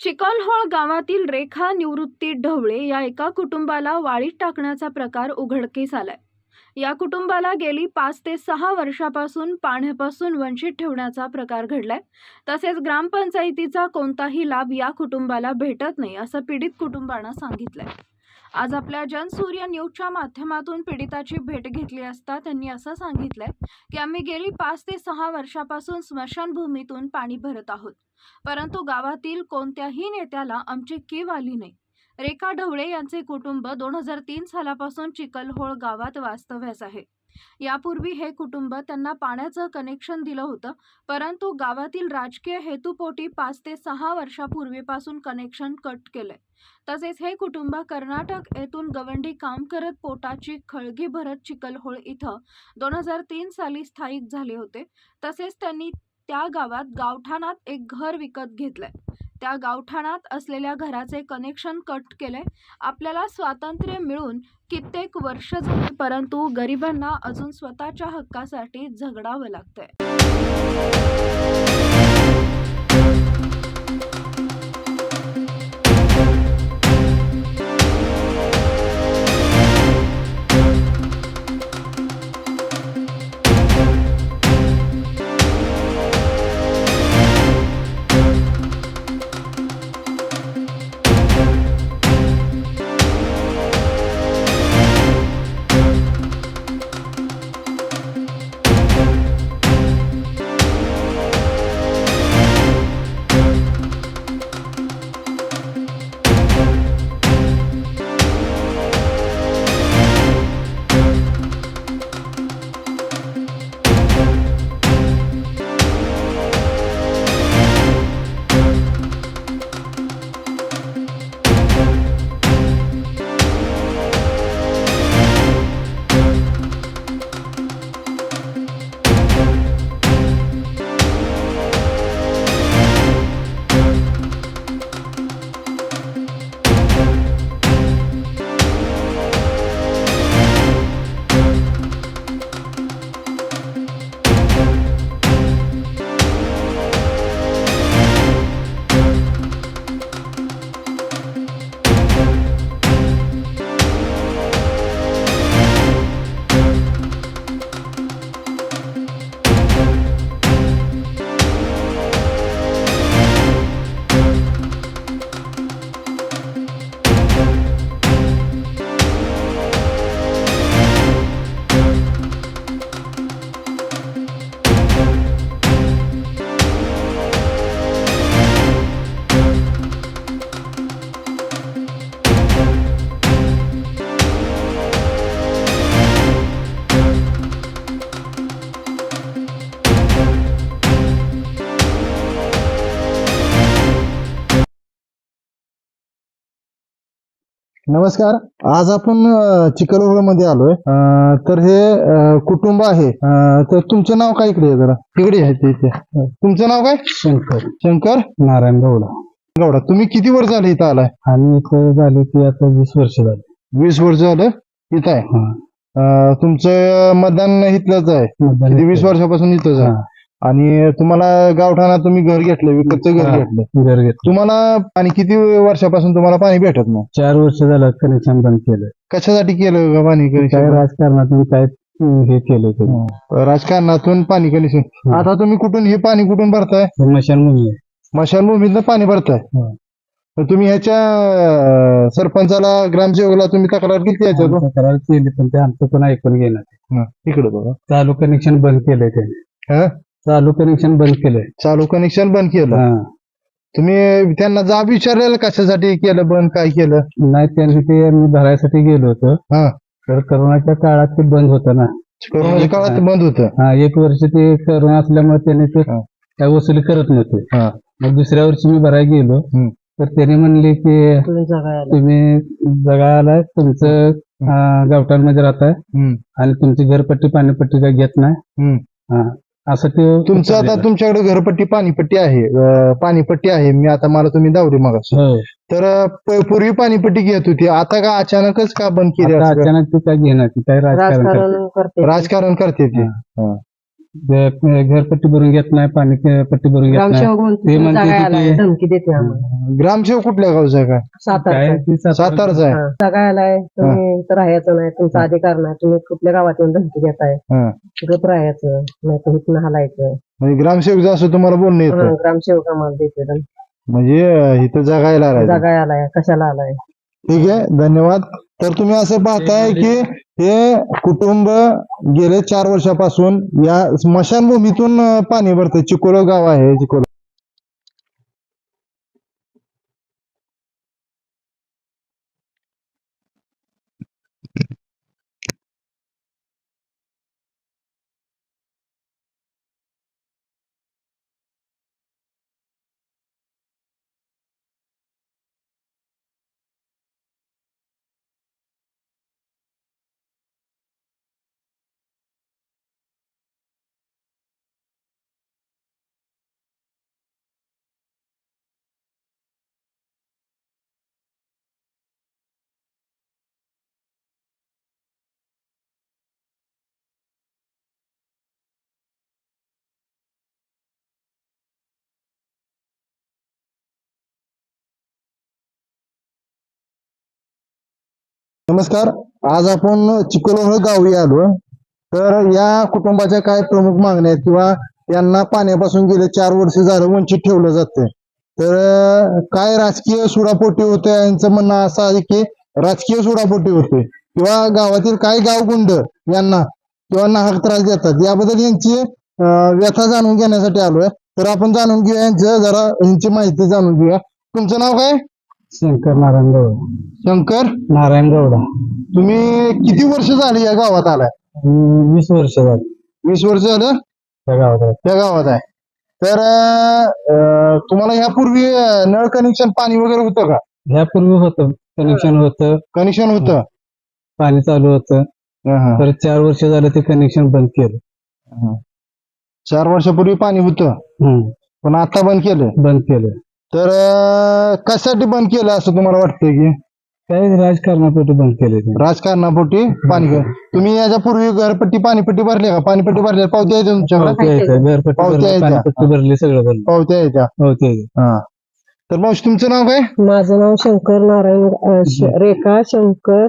चिकलहोळ गावातील रेखा निवृत्ती ढवळे या एका कुटुंबाला वाळीत टाकण्याचा प्रकार उघडकीस आलाय. या कुटुंबाला गेली पाच ते सहा वर्षापासून पाण्यापासून वंचित ठेवण्याचा प्रकार घडलाय. तसेच ग्रामपंचायतीचा कोणताही लाभ या कुटुंबाला भेटत नाही असं पीडित कुटुंबानं सांगितलंय. आज आपल्या जनसूर्य न्यूजच्या माध्यमातून पीडिताची भेट घेतली असता त्यांनी असं सांगितलंय की आम्ही गेली पाच ते सहा वर्षापासून स्मशानभूमीतून पाणी भरत आहोत. परंतु गावातील कोणत्याही नेत्याला आमची कीव आली नाही. रेखा ढवळे यांचे कुटुंब दोन हजार तीन सालापासून चिकलहोळ गावात वास्तव्यास आहे. यापूर्वी हे कुटुंब त्यांना पाण्याचं कनेक्शन दिलं होतं परंतु गावातील राजकीय हेतूपोटी पाच ते सहा वर्षापूर्वीपासून कनेक्शन कट केलंय. तसेच हे कुटुंब कर्नाटक येथून गवंडी काम करत पोटाची खळगी भरत चिकलहोळ इथं दोन हजार तीन साली स्थायिक झाले होते. तसेच त्यांनी त्या गावात गावठाणात एक घर विकत घेतलंय. त्या गावठाणात असलेल्या घराचे कनेक्शन कट केले. आपल्याला स्वातंत्र्य मिळून कित्येक वर्ष झाली परंतु गरिबांना अजून स्वतःच्या हक्कासाठी झगडावं लागतंय. नमस्कार. आज आपण चिकलहोळमध्ये आलोय. तर हे कुटुंब आहे. तर तुमचं नाव काय इकडे? जरा इकडे आहे ते इथे. तुमचं नाव काय? शंकर. शंकर नारायण गौडा गौडा तुम्ही किती वर्ष झाले इथं आलाय? आणि इथं झाली की आता वीस वर्ष झाली. वीस वर्ष झालं इथं आहे. हा. तुमचं मतदान इथलंच आहे. वीस. वर्षापासून इथंच आहे. आणि तुम्हाला गावठाणा तुम्ही घर घेतलं विकतचं घर हा. घेतलं घर घेतलं तुम्हाला आणि किती वर्षापासून तुम्हाला पाणी भेटत मग चार वर्ष झालं कनेक्शन बंद केलं कशासाठी केलं का पाणी काय connection? राजकारणातून काय हे केलं ते राजकारणातून पाणी कनेक्शन. आता तुम्ही कुठून हे पाणी कुठून भरताय स्मशानभूमी आहे. स्मशानभूमीतनं पाणी भरताय हा. तर तुम्ही ह्याच्या अं, सरपंचाला ग्रामसेवकला तुम्ही तक्रार केली याच्यातून तक्रार केली पण ते आमचं पण ऐकून घेणार इकडे बघा चालू कनेक्शन बंद केलंय त्याने हा? चालू कनेक्शन बंद केलंय चालू कनेक्शन बंद केलं हा. तुम्ही त्यांना जाब विचारलेलं कशासाठी केलं बंद काय केलं नाही त्यांनी ते मी भरायसाठी गेलो होतो हा तर करोनाच्या काळात ते बंद होतं ना कोरोनाच्या काळात ते बंद होतं हा एक वर्ष ते करोना असल्यामुळे त्याने ते हा. काय वसुली करत नव्हते हा. मग दुसऱ्या वर्षी मी भरायला गेलो हम्म. तर त्याने म्हणले की तुम्ही जगा आलाय तुमचं अं, गावठाणमध्ये राहताय. आणि तुमची घरपट्टी पाणीपट्टी काय घेत नाही. हा. असं ते तुमचं आता तुमच्याकडे घरपट्टी पाणीपट्टी आहे. अं, पाणीपट्टी आहे. मी आता मला तुम्ही दावरी मग हो. तर अं, प- पूर्वी पाणीपट्टी घेत होती. आता का अचानकच का बंद केली आता असं? अचानक ते काय घेणार? ते काय राजकारण करते. राजकारण करते ते. हा. घरपट्टी भरून घेत नाही पाणी क- पट्टी भरून घेत नाही. ते तुम्ही म्हणते धमकी देते आम्हाला. ग्रामसेवक कुठल्या गावचा आहे काय? काय? सातारा सातारचा आहे. तुम्ही तर राहायचं नाही तुमचा अधिकार नाही. तुम्ही कुठल्या गावात येऊन धमकी देताय? हा. गप राहायचं नाही तर इथनं हलायचं. म्हणजे ग्रामसेवक असं तुम्हाला बोलणं येतं. हा, ग्रामसेवक आम्हाला देते धमकी. म्हणजे अं, इथं जगायला राहायचं जागा आलाय कशाला आलाय? ठीक आहे धन्यवाद. तर तुम्ही असं पाहताय की हे कुटुंब गेले चार वर्षापासून या स्मशानभूमीतून पाणी भरतं चिकोलो गाव आहे चिकोलो नमस्कार. आज आपण चिकोलोहळ गावी आलो. तर या कुटुंबाच्या काय प्रमुख मागण्या आहेत किंवा यांना पाण्यापासून गेले चार वर्ष झालं वंचित ठेवलं जातंय. तर काय राजकीय सुडापोटी होते यांचं म्हणणं असं आहे की राजकीय सुडापोटी होते. किंवा गावातील काही गावगुंड यांना किंवा नाहक त्रास देतात याबद्दल यांची व्यथा जाणून घेण्यासाठी आलोय. तर आपण जाणून घेऊया यांचं जरा यांची माहिती जाणून घेऊया. तुमचं नाव काय? शंकर नारायण गौडा शंकर? नारायण गौडा तुम्ही किती वर्ष झाली या गावात आलाय? वीस वर्ष झाली. वीस वर्ष झालं? त्या गावात त्या गावात आहे. तर अं, तुम्हाला ह्यापूर्वी अं, नळ कनेक्शन पाणी वगैरे होतं का? ह्यापूर्वी होतं. कनेक्शन होतं. कनेक्शन होतं. पाणी चालू होतं. हं, तर चार वर्ष झालं ते कनेक्शन बंद केलं. चार वर्षापूर्वी पाणी होतं. हम्म, पण आता बंद केलं? बंद केलं. तर अं, कशासाठी बंद केलं असं तुम्हाला वाटतंय की? काही राजकारणापोटी बंद केले ते राजकारणापोटी पाणी तुम्ही याच्यापूर्वी घरपट्टी पाणीपट्टी भरली का? पाणीपट्टी भरली पावत्या तुमच्याकडे पावत्या येतं घरपट्टी पावत्या भरली. पाणीपट्टी भरली सगळं भरलं. पावत्या येत्या पावत्या येतं. हा. तर मावशी तुमचं नाव काय? माझं नाव शंकर नारायण अं, श- रेखा शंकर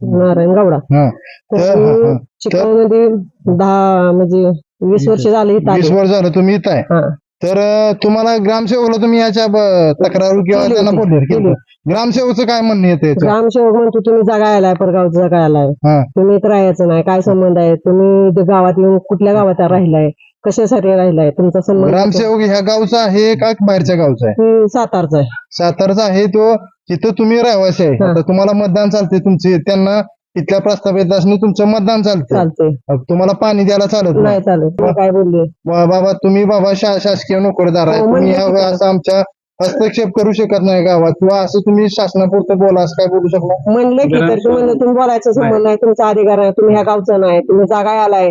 नारायण हा. तर मी. चिखलमध्ये दहा म्हणजे वीस वर्ष झाले इथं वीस आले वर्ष झालं तुम्ही इथं आहे. हा. तर तुम्हाला ग्रामसेवकला तुम्ही याच्या ब- तक्रार किंवा त्यांना. बोलले केली. ग्रामसेवकचं काय म्हणणं येतं ग्रामसेवक म्हणतो तुम्ही जागा आलाय परगावचा जागा आलाय. हा. तुम्ही इथं राहायचं नाही. काय संबंध आहे? तुम्ही इथं गावात येऊन कुठल्या गावात राहिलाय? कशासाठी राहिलाय? तुमचा संबंध ग्रामसेवक ह्या गावचा आहे का बाहेरच्या गावचा आहे? हम्म, सातारचा आहे. सातारचा आहे तो. तिथं तुम्ही रहिवासी आहे. हा. आता तुम्हाला मतदान चालते तुमचे. त्यांना तिथल्या प्रस्तावित असणे तुमचं मतदान चालतं चालते अब तुम्हाला पाणी द्यायला चालत नाही. तुम्ही काय बोलले? बा- बाबा तुम्ही बाबा शा- शासकीय नोकरदार आहे. हो, तुम्ही म्हणजे ह्या असं आमच्या हस्तक्षेप करू शकत नाही गावात. किंवा असं तुम्ही शासनापुरतं बोला असं काय बोलू शकता म्हणले की तर तुम्ही म्हणलं तुम्ही बोलायचं संबंध नाही. तुमचा अधिकार आहे. तुम्ही ह्या गावचा नाही. तुम्ही जागा आलाय.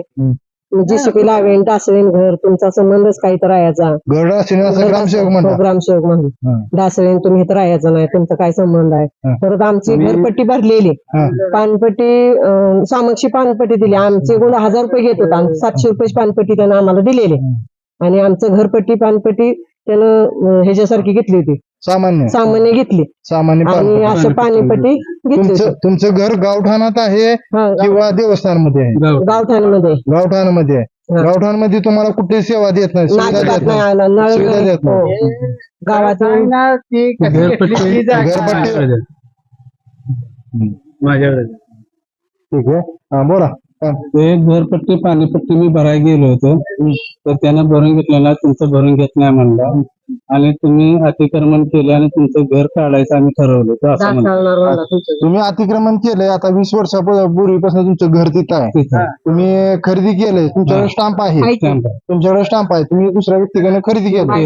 जीसीपी लावेन डासवेन घर तुमचा संबंधच काही तर राहायचा. असं ग्रामसेवक हो, म्हणतात ग्रामसेवक म्हणून. हा. डासवेन तुम्ही इथं राहायचं नाही तुमचा काय संबंध. आहे? परत आमची घरपट्टी भरलेली. पानपट्टी सामाक्षी पानपट्टी दिली. आमचे गुण हजार रुपये घेत होता. आणि सातशे रुपयाची पानपट्टी त्यानं आम्हाला दिलेली. आणि आमचं घरपट्टी पानपट्टी त्यानं ह्याच्यासारखी घेतली होती. सामान्य. सामान्य घेतली. सामान्य आणि. असं पाणीपट्टी घेतली. तुमचं घर गावठाणात आहे हा किंवा देवस्थानमध्ये आहे? गाव- गावठाणामध्ये गावठाणामध्ये आहे. हा. गावठाणमध्ये तुम्हाला कुठली सेवा देत नाही सुविधा नाचतात देत नाही? नाही आला नळ सुविधा नाही. देत नाही. हो. गावातून घरपट्टी घरपट्टी माझ्याकडे. ठीक आहे. हा बोला. हा. ते घरपट्टी पाणीपट्टी मी भरायला गेलो होतो. तर त्यानं भरून घेतलं ना तुमचं भरून घेत नाही म्हणलं. आणि तुम्ही अतिक्रमण केले आणि तुमचं घर काढायचं आम्ही ठरवलं असं म्हणलं चालणार म्हणला तुमचं. तुम्ही अतिक्रमण केलंय आता वीस वर्षापूर्वीपासून तुमचं घर तिथं आहे. तुम्ही खरेदी केलंय तुमच्याकडे स्टाम्प आहे. तुमच्याकडे स्टाम्प आहे तुम्ही दुसऱ्या व्यक्तीकडे खरेदी केलं आम्ही?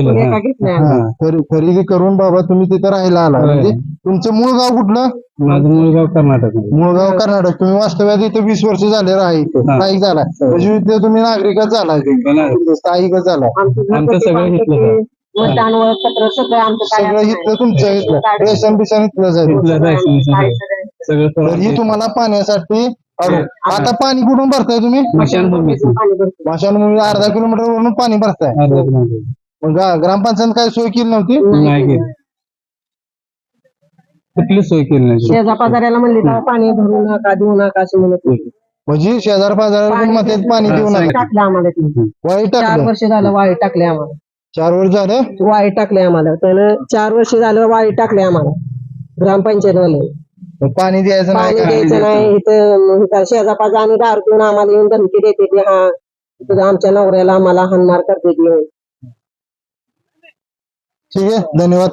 हा, खरे- खरेदी करून बाबा तुम्ही तिथं राहायला आला. होय. म्हणजे तुमचं मूळ गाव कुठलं? माझं मुलगाव कर्नाटक. मूळ गाव कर्नाटक. तुम्ही वास्तव्यात इथं वीस वर्ष झाले राहायचं हा. स्थायिक झाला म्हणजे इथे तुम्ही नागरिकच झाला स्थायिकच झाला आमचं सगळं घेतलं मतदान ओळखपत्र सगळं आमचं काय सगळं आहे. इथलं तुमचं इथलं रेशन बिशन इथलं जाईल इथलं सगळं. तर ही तुम्हाला पाण्यासाठी अडू. आता पाणी कुठून भरताय तुम्ही. भाषांमुळे अर्धा किलोमीटर वरून पाणी भरताय. अर्धा किलोमीटर. मग गा- ग्रामपंचायत काय सोय केली नव्हती? नाही केली. कुठली सोय केली नाही शेजा पाजाऱ्याला म्हणले तेव्हा पाणी भरू नका देऊ नका असं म्हणत होते. म्हणजे शेजार पाजाराला पण पाणी देऊ नका? टाकलं आम्हाला ते. वाळी चार टाकलं. वर्ष झालं वाळी टाकले आम्हाला. चार वर्ष झालं? वाळी टाकले आम्हाला. त्यानं चार वर्ष झालं वाळी टाकले आम्हाला. ग्रामपंचायत वाले मग पाणी द्यायचं नाही पाणी काय द्यायचं नाही. इथं पाजा आम्ही दार पिऊन आम्हाला येऊन धमकी देते की हा तुझं आमच्या नवऱ्याला आम्हाला हानमार करते ती ठीक आहे. धन्यवाद.